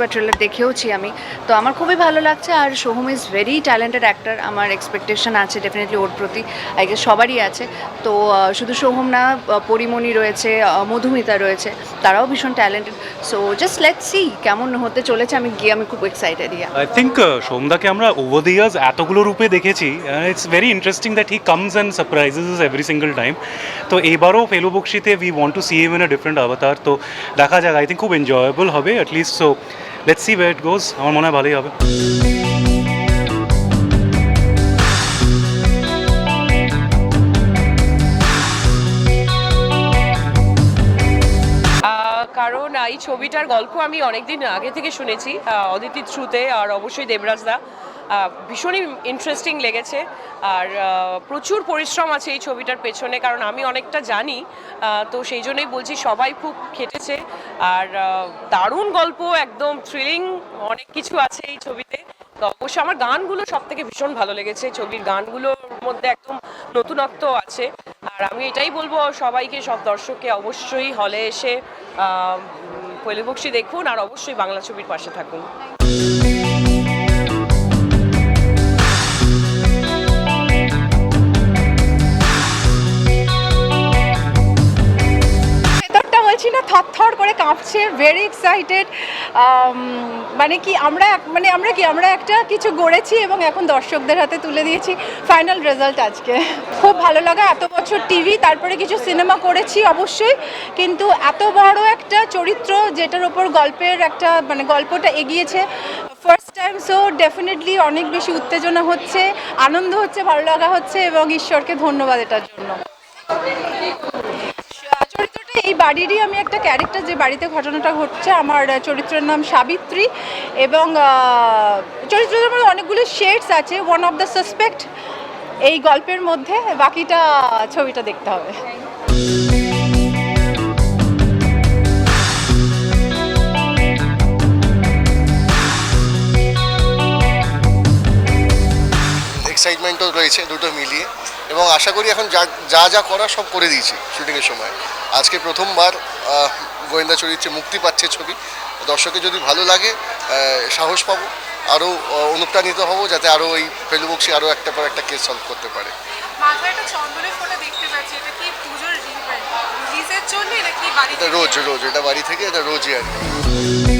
বা ট্রেলার দেখেওছি আমি। তো আমার খুবই ভালো লাগছে আর Soham is very talented actor আমার এক্সপেকটেশন আছে ডেফিনেটলি ওর প্রতি আই গেস সবারই আছে। তো শুধু সোহম না পরিমণি রয়েছে মধুমিতা রয়েছে, তারাও ভীষণ talented so just let see কেমন হতে চলেছে, আমি গিয়ে আমি খুব এক্সাইটেড ইয়া আই থিঙ্ক সোমদাকে আমরা ওভার দ্য ইয়ার্স এতগুলো রূপে দেখেছি it's very interesting that he comes and surprises every single time তো এবারও Felu বক্সিতে we want to see him in a different অবতার তো দেখা যাক আই থিঙ্ক খুব এনজয়েবল হবে at least so let's see way it goes আমার মনে হয় ভালোই হবে। কারণ এই ছবিটার গল্প আমি অনেকদিন আগে থেকে শুনেছি অদিতির থ্রুতে আর অবশ্যই দেবরাজদা ভীষণই ইন্টারেস্টিং লেগেছে। আর প্রচুর পরিশ্রম আছে এই ছবিটার পেছনে, কারণ আমি অনেকটা জানি তো সেই জন্যই বলছি সবাই খুব খেটেছে। আর দারুণ গল্প, একদম থ্রিলিং অনেক কিছু আছে এই ছবিতে। তো অবশ্যই আমার গানগুলো সব থেকে ভীষণ ভালো লেগেছে। ছবির গানগুলোর মধ্যে একদম নতুনত্ব আছে। আর আমি এটাই বলব, সবাইকে, সব দর্শককে অবশ্যই হলে এসে পৈলবক্সি দেখুন, আর অবশ্যই বাংলা ছবির পাশে থাকুন। থরথর করে কাঁপছে ভেরি এক্সাইটেড মানে কি আমরা মানে আমরা কি, আমরা একটা কিছু গড়েছি এবং এখন দর্শকদের হাতে তুলে দিয়েছি ফাইনাল রেজাল্ট আজকে। খুব ভালো লাগা, এত বছর টিভি তারপরে কিছু সিনেমা করেছি অবশ্যই, কিন্তু এত বড় একটা চরিত্র যেটার ওপর গল্পের একটা মানে গল্পটা এগিয়েছে ফার্স্ট টাইম সো ডেফিনেটলি অনেক বেশি উত্তেজনা হচ্ছে, আনন্দ হচ্ছে, ভালো লাগা হচ্ছে এবং ঈশ্বরকে ধন্যবাদ এটার জন্য। এই বাড়িরই আমি একটা ক্যারেক্টার যে বাড়িতে ঘটনাটা ঘটছে, আমার চরিত্রের নাম সাবিত্রী এবং চরিত্রের মধ্যে অনেকগুলো শেডস আছে। ওয়ান অফ দ্য সাসপেক্ট এই গল্পের মধ্যে, বাকিটা ছবিটা দেখতে হবে। এক্সাইটমেন্টও রয়েছে দুটো মিলিয়ে। এবং আশা করি এখন যা যা যা করা সব করে দিয়েছি শুটিংয়ের সময়। আজকে প্রথমবার গোয়েন্দা চরিত্রে মুক্তি পাচ্ছে ছবি। দর্শকের যদি ভালো লাগে সাহস পাবো আরও অনুপ্রাণিত হব যাতে আরও ওই ফেলুবক্সি আরও একটা পর একটা কেস সলভ করতে পারে। রোজ রোজ এটা বাড়ি থেকে এটা রোজই আর কি।